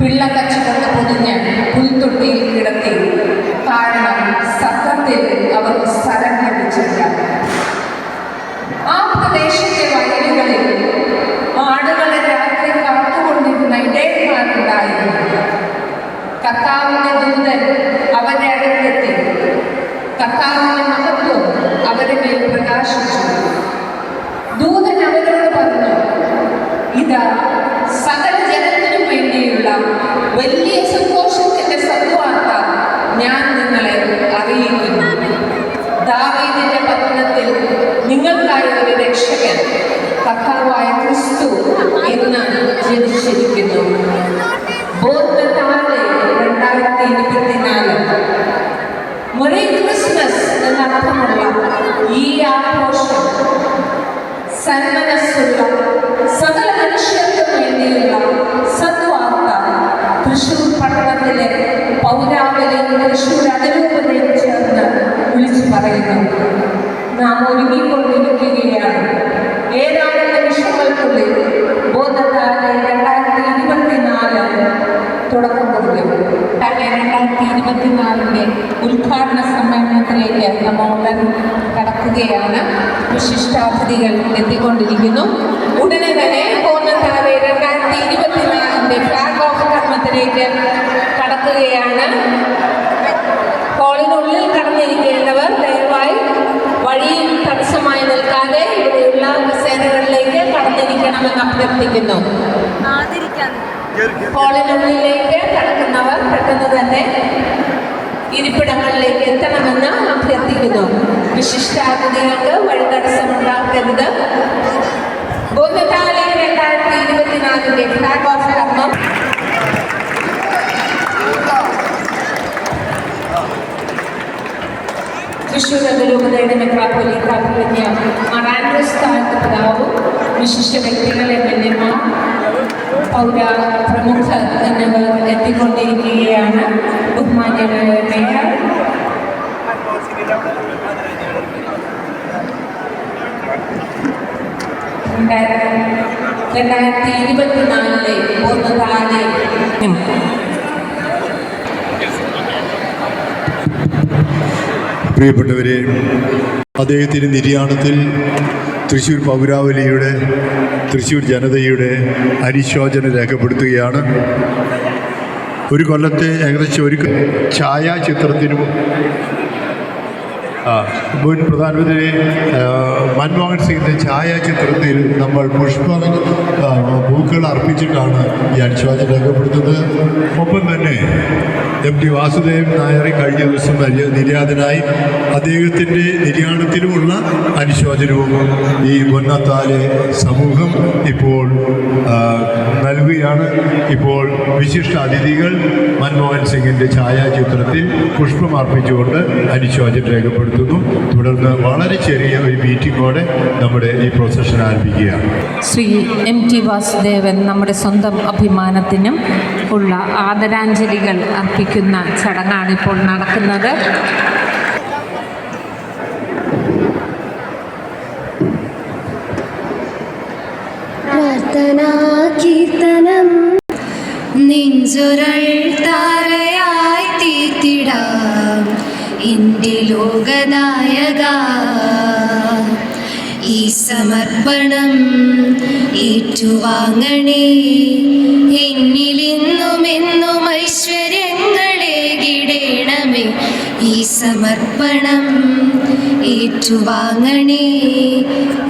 പിള്ളക്കച്ചു കൊണ്ട് പൊതിഞ്ഞ് പുൽത്തൊട്ടിയിൽ ഈ ആഘോഷം സന്മനസ്സുള്ള സകല മനുഷ്യർക്കും വേണ്ടിയുള്ള സദ്വാർത്ത തൃശൂർ പട്ടണത്തിലെ പൗരാവലിയും തൃശൂർ അനുരൂപതയും ചേർന്ന് വിളിച്ചു പറയുന്നു. നാം ഒരുങ്ങിക്കൊണ്ടിരിക്കുകയാണ്. ഏതാനും നിമിഷങ്ങൾക്കുള്ളിൽ ബോധത്താലെ രണ്ടായിരത്തി ഇരുപത്തിനാല് തുടക്കം കുറിക്കും. രണ്ടായിരത്തി ഇരുപത്തിനാലിന്റെ ഉദ്ഘാടന സമ്മേളനത്തിലേക്ക് നമ്മൾ ഉടൻ കടക്കുകയാണ് വിശിഷ്ടാതിഥികൾ എത്തിക്കൊണ്ടിരിക്കുന്നു. ഉടനെ തന്നെ പൂർണത്താലെ രണ്ടായിരത്തി ഇരുപത്തിനാലിന്റെ ഫ്ലാഗ് ഓഫ് കർമ്മത്തിലേക്ക് കടക്കുകയാണ്. ഹോളിനുള്ളിൽ കടന്നിരിക്കേണ്ടവർ ദയവായി വഴിയിൽ തടസ്സമായി നിൽക്കാതെ ഇവിടെയുള്ള കസേരകളിലേക്ക് കടന്നിരിക്കണമെന്ന് അഭ്യർത്ഥിക്കുന്നു. ഹാളിനുള്ളിലേക്ക് കടക്കുന്നവർ പെട്ടെന്ന് തന്നെ ഇരിപ്പിടങ്ങളിലേക്ക് എത്തണമെന്ന് അഭ്യർത്ഥിക്കുന്നു. വിശിഷ്ടാതിഥികൾക്ക് വഴി തടസ്സമുണ്ടാക്കരുത് ബോധത്താലെ രണ്ടായിരത്തി ഇരുപത്തിനാലിന്റെ ഫ്ലാഗ് ഓഫ് കർമ്മം തൃശ്ശൂർ അതിരൂപതയുടെ മെത്രാപ്പൊലീത്ത അഭിമന്യ മറാൻഡ്രസ് സ്ഥാനത്ത് പിതാവും വിശിഷ്ട വ്യക്തികളെ വന്യന്മാർ പൗര പ്രമുഖ എന്നിവർ എത്തിക്കൊണ്ടിരിക്കുകയാണ് ബഹുമാന്യ മേയർ. രണ്ടായിരത്തി ഇരുപത്തിനാലിലെ ഒന്ന് പ്രിയപ്പെട്ടവരെ അദ്ദേഹത്തിന്റെ നിര്യാണത്തിൽ തൃശ്ശൂർ പൗരാവലിയുടെ തൃശ്ശൂർ ജനതയുടെ അനുശോചനം രേഖപ്പെടുത്തുകയാണ്. ഒരു കൊല്ലത്തെ ഏകദേശം ഒരു ഛായാചിത്രത്തിനും മുൻ പ്രധാനമന്ത്രി മൻമോഹൻ സിംഗിന്റെ ഛായാചിത്രത്തിൽ നമ്മൾ പുഷ്പ ആ, പൂക്കൾ അർപ്പിച്ചിട്ടാണ് ഈ അനുശോചനം രേഖപ്പെടുത്തുന്നത്. ഒപ്പം തന്നെ എം ടി വാസുദേവൻ നായർ കഴിഞ്ഞ ദിവസം നിര്യ- നിര്യാതനായി അദ്ദേഹത്തിന്റെ നിര്യാണത്തിലുമുള്ള അനുശോചനവും ഈ പൊന്നത്താലെ സമൂഹം ഇപ്പോൾ നൽകുകയാണ്. ഇപ്പോൾ വിശിഷ്ട അതിഥികൾ മൻമോഹൻ സിംഗിന്റെ ഛായാചിത്രത്തിൽ പുഷ്പം അർപ്പിച്ചുകൊണ്ട് അനുശോചനം രേഖപ്പെടുത്തുന്നു. തുടർന്ന് വളരെ ചെറിയ ഒരു മീറ്റിംഗോടെ നമ്മുടെ ഈ പ്രൊസഷൻ ആരംഭിക്കുകയാണ്. ശ്രീ എം ടി വാസുദേവൻ നമ്മുടെ സ്വന്തം അഭിമാനത്തിനും ഉള്ള ആദരാഞ്ജലികൾ അർപ്പിക്കുന്ന ചടങ്ങാണ് ഇപ്പോൾ നടക്കുന്നത്. കീർത്തനം ലോകനായക. ഈ സമർപ്പണം ഏറ്റുവാങ്ങണേ. എന്നിലിന്നും എന്നും ഐശ്വര്യങ്ങളെ ഈ സമർപ്പണം ഏറ്റുവാങ്ങണേ.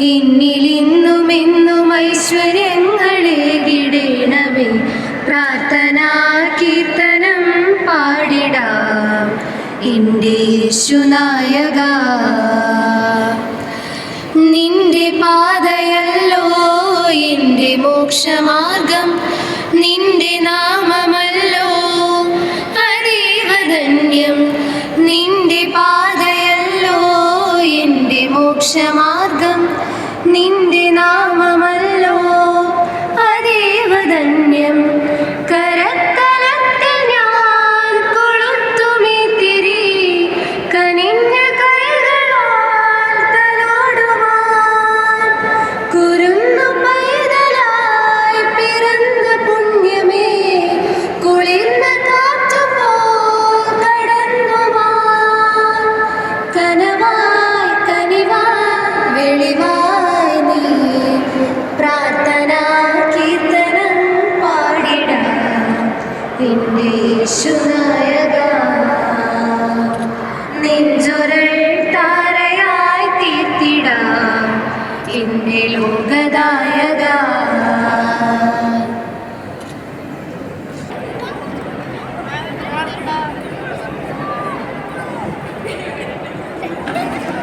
എന്നിലിന്നും എന്നും ഐശ്വര്യങ്ങളെ വിടേണമേ. പ്രാർത്ഥനാ കീർത്തനം പാടിടാം എന്റെ യേശുനായക. നിന്റെ പാതയല്ലോ എന്റെ മോക്ഷമാർഗം നിന്റെ നാമമല്ലോ നിന്റെ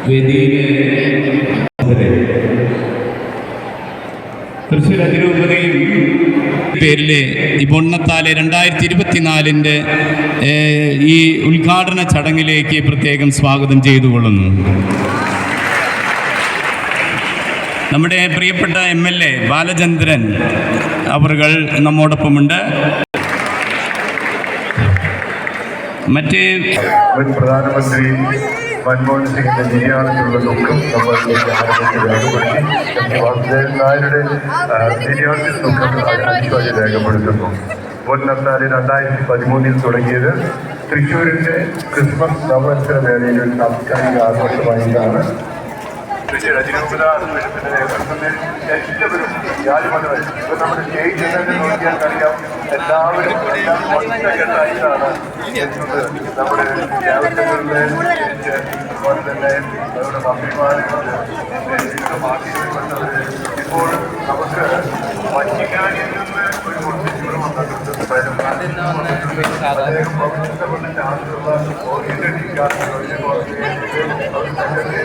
വേദിയിലെ തൃശ്ശൂർ അതിരൂപതയും പേരിലെ ഈ പൊണ്ണത്താലെ രണ്ടായിരത്തി ഇരുപത്തിനാലിന്റെ ഈ ഉദ്ഘാടന ചടങ്ങിലേക്ക് പ്രത്യേകം സ്വാഗതം ചെയ്തുകൊള്ളുന്നു. നമ്മുടെ പ്രിയപ്പെട്ട എം എൽ എ ബാലചന്ദ്രൻ അവർകൾ നമ്മോടൊപ്പമുണ്ട്. മറ്റ് പ്രധാനമന്ത്രി മൻമോഹൻ സിംഗിന്റെ നിര്യാണത്തിലുള്ള ദുഃഖം നമ്മൾ ആരംഭിച്ച് രേഖപ്പെടുത്തി. വാസുദേവൻ നായരുടെ നിര്യാണത്തിൽ ദുഃഖം അനുശോചനം രേഖപ്പെടുത്തുന്നു പൊന്നത്താൽ രണ്ടായിരത്തി പതിമൂന്നിൽ തുടങ്ങിയത് തൃശ്ശൂരിന്റെ ക്രിസ്മസ് നവവത്സര വേളയിൽ ഒരു സാംസ്കാരിക ആഘോഷമായിട്ടാണ് അതിരൂപത ആശുപത്രിയുടെ നേതൃത്വത്തിൽ എല്ലാവരും യാതൊരു ഇപ്പൊ നമ്മുടെ സ്റ്റേജ് തന്നെ നോക്കിയാൽ അറിയാം. എല്ലാവരും എല്ലാം ഒറ്റക്കെട്ടായിട്ടാണ് എത്തുന്നത് നമ്മുടെ ദേവസ്വങ്ങളുടെ അതുപോലെ തന്നെ നമ്മുടെ മന്ത്രിമാരുണ്ട് വിവിധ പാർട്ടികളിൽപ്പെട്ടവര് ഇപ്പോൾ നമുക്ക് വറ്റിക്കാനിൽ നിന്ന് ഒരു ഒട്ടിച്ചൂടെ വന്നിട്ടുണ്ട്. അദ്ദേഹം ഭവിഷ്യപ്പെട്ട ചാൻസുള്ള പൈസ ആരുടെ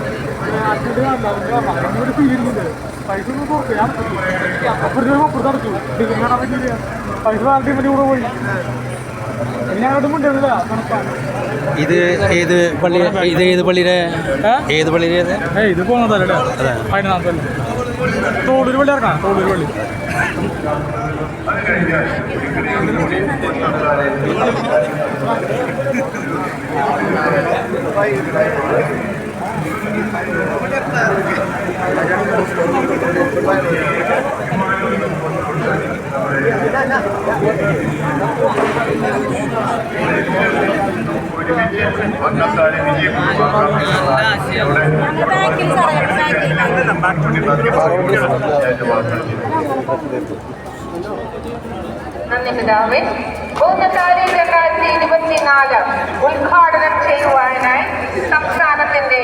ഇത് ഏത് പള്ളി ഇത് ഏത് പള്ളിയുടെ ഏത് പള്ളിയുടെ ഇത്? പോകുന്നതല്ലേ തോടൂര് പള്ളി ഇറക്കാം തോടൂര് പള്ളി. ഒന്നാം താരം വിജയം ബാക്കി നന്ദി പിതാവേ. പൂർണത്താരി രണ്ടായിരത്തി ഇരുപത്തിനാല് ഉദ്ഘാടനം ചെയ്യുവാനായി സംസ്ഥാനത്തിന്റെ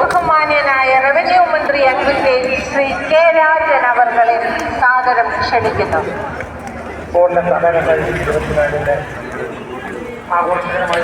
ബഹുമാന്യനായ റവന്യൂ മന്ത്രി അഡ്വക്കേറ്റ് ശ്രീ കെ രാജൻ അവർകളെ സാദരം ക്ഷണിക്കുന്നു. പൂർണ സഭകളുടെ ഇരുപത്തിനാലിന്റെ ആഘോഷകരമായി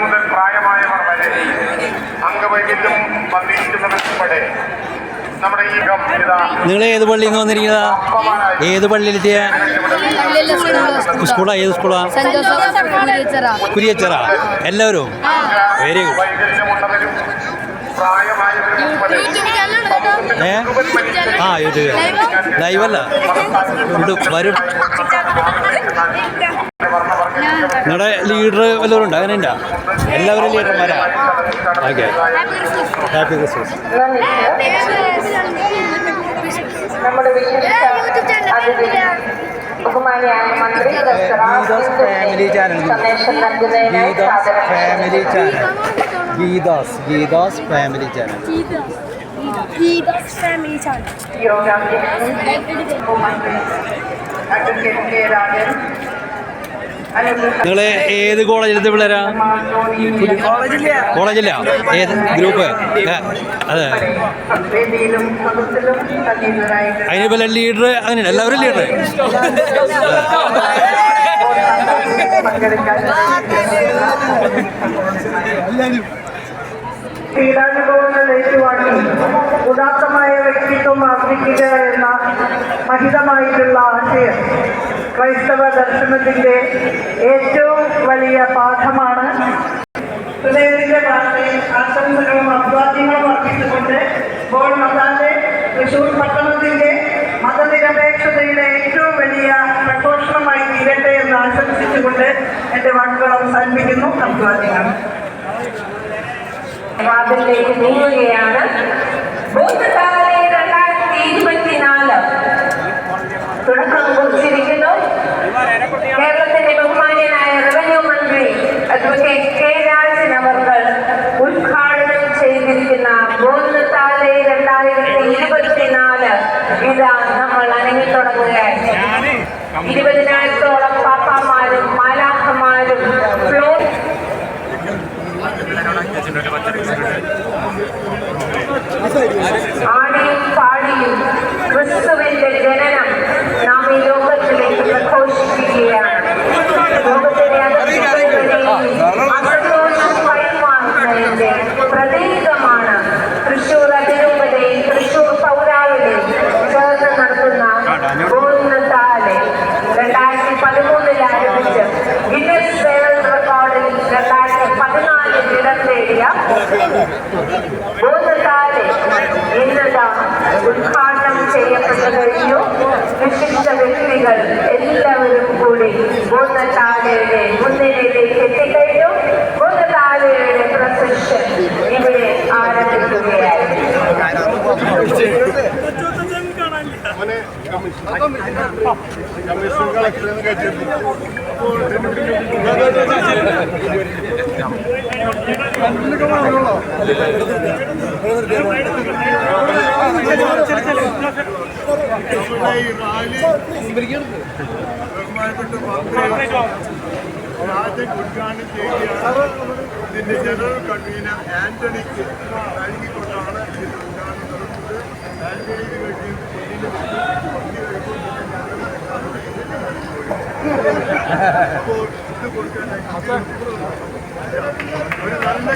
മുതൽ പ്രായമായവർ വരെ അംഗവൈകല്യം വന്നിരിക്കുന്നവരുൾപ്പെടെ നമ്മുടെ ഈ നിങ്ങൾ ഏത് പള്ളിയിൽ നിന്ന് വന്നിരിക്കുന്നതാ? ഏത് പള്ളിയിലെത്തിയ? സ്കൂളാ? ഏത് സ്കൂളാ? കുരിയച്ചറ? എല്ലാവരും? വെരി ഗുഡ് ഏ? ആ യൂട്യൂബ് ലൈവല്ല ഉണ്ട് വരും. നിങ്ങളുടെ ലീഡർ വല്ലവരും ഉണ്ട് അങ്ങനെ ഉണ്ടാ എല്ലാവരും ലീഡർമാരാ okay happy Christmas family channel Geethas family channel Geethas Geethas family channel Geethas family channel നിങ്ങൾ ഏത് കോളേജിലത്തെ പിള്ളേരാ? കോളേജില്ല ഏത് ഗ്രൂപ്പ്? അതെ. അതിന് പല ലീഡർ അങ്ങനെയാണ് എല്ലാവരും ലീഡർ പീഡാനുഭവങ്ങൾ ഏറ്റുവാങ്ങി ഉദാത്തമായ വ്യക്തിത്വം ആർജിക്കുക എന്ന മഹിതമായിട്ടുള്ള ആശയം. ക്രൈസ്തവ ദർശനത്തിന്റെ ഏറ്റവും വലിയ പാഠമാണ്. ഹൃദയത്തിന്റെ ആശംസകളും അഭിവാദ്യങ്ങളും അർപ്പിച്ചുകൊണ്ട് ഇപ്പോൾ മതാന്റെ തൃശൂർ പട്ടണത്തിന്റെ മതനിരപേക്ഷതയുടെ ഏറ്റവും വലിയ പ്രഘോഷണമായി തീരട്ടെ എന്ന് ആശംസിച്ചുകൊണ്ട് എന്റെ വാക്കുകൾ അവസാനിപ്പിക്കുന്നു. അഭിവാദ്യങ്ങൾ. വാതിലേക്ക് നീങ്ങുകയാണ് ഭൂതകാലെ രണ്ടായിരത്തി ഇരുപത്തിനാല് തുടക്കം കുറിച്ചിരിക്കുന്നു കേരളത്തിന്റെ ബഹുമാന്യനായ റവന്യൂ മന്ത്രി അഡ്വക്കേറ്റ് കെ രാജൻ അവർ ഉദ്ഘാടനം ചെയ്തിരിക്കുന്ന രണ്ടായിരത്തി ഇരുപത്തിനാല് ഇതാ നമ്മൾ അനങ്ങി തുടങ്ങുകയായി ഇരുപതിനായിരത്തോളം പാപ്പാമാരും മാലാഖമാരും ഫ്ലോർ ആടിയും പാടിയും ക്രിസ്തുവിന്റെ ജനനം നാം ഈ ലോകത്തിലേക്ക് ബഹുമാനപ്പെട്ട മന്ത്രി രാജൻ ഉദ്ഘാടനം ചെയ്യുകയാണ് ഇതിന്റെ ജനറൽ കൺവീനർ ആന്റണിക്ക് നൽകിക്കൊണ്ടാണ് ഇതിന്റെ ഉദ്ഘാടനം നടത്തുന്നത് ആന്റണിക്ക് ഒരു നല്ല